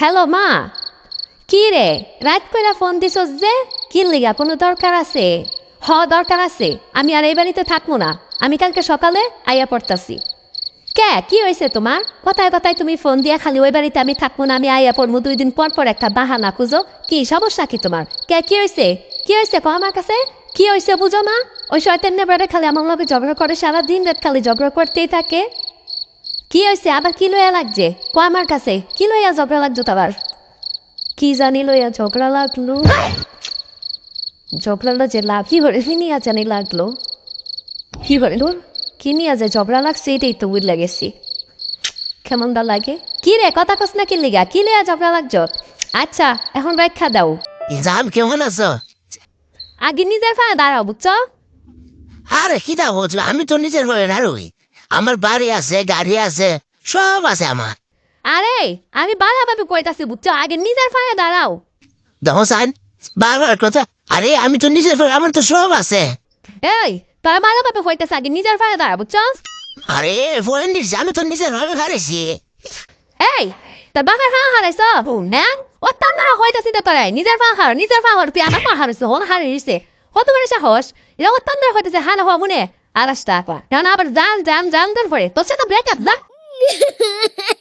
Hello মা কি রে? রাত কইরা ফোন দিছ যে? কি লিগা, কোনো দরকার আছে? হ, দরকার আছে। আমি আর এই বাড়িতে থাকব না। আমি কালকে সকালে আইয়া পড়তাছি। কে? কি হয়েছে তোমার? কথায় কথায় তুমি ফোন দিয়া খালি ওই বাড়িতে আমি থাকব না, আমি আইয়া পড়ব। দুই দিন পর পর একটা বাহানা খুঁজো কি সমস্যা কি তোমার? কে, কি হয়েছে কি হয়েছে কো আমার কাছে? কি হয়েছে বুঝো মা? ওই শয়তান নেবারে খালি আমার লগে ঝগড়া করে সারা দিন রাত খালি ঝগড়া করতেই থাকে। কি হয়েছে আবার কি লইয়া লাগছে কো আমার কাছে। কি লইয়া ঝগড়া লাগছো তোমার কি জানি লইয়া ঝগড়া লাগল? ঝগড়াটা যে লাভই হরে নিয়ে জানি লাগল। কি করে কি নিয়ে যে ঝগড়া লাগছে এটাই তো বুঝ লাগেছি। কেমন দা লাগে? কি রে কথা কস না কি লিগা? কি লিয়া ঝগড়া লাগছ আচ্ছা এখন ব্যাখ্যা দাও। জান কেমন আছো? আগে নিজের ফা দাঁড়াও বুঝছ আরে কি দা বলছো আমি তো নিজের হয়ে নারুই আমার বাড়ি আছে গাড়ি আছে সব আছে আমার। আরে আমি বাধা বাড়াভাবে কইতাছি বুঝছ আগে নিজের ফায়ে দাঁড়াও। দেখো সাইন বারবার কথা আরে আমি তো নিজের হয়ে আমার তো সব আছে। এই তোরা বাড়াভাবে কইতাছে আগে নিজের ফায়ে দাঁড়া বুঝছ? আরে ফোন দিচ্ছি আমি তো নিজের হয়ে হারেছি এই তোর বাপের ফা হারাইছ? হ্যাঁ? ও তান্না হইতাছি তো তোরাই নিজের ফা হার নিজের ফা হার তুই আমার হারাইছ হন হারিয়েছে কত করে সাহস ও তান্না হইতাছে হানা হওয়া মনে? আর আসতে আকবা কারণ আবার জান জান জান তোর পরে। তোর সাথে ব্রেকআপ যা।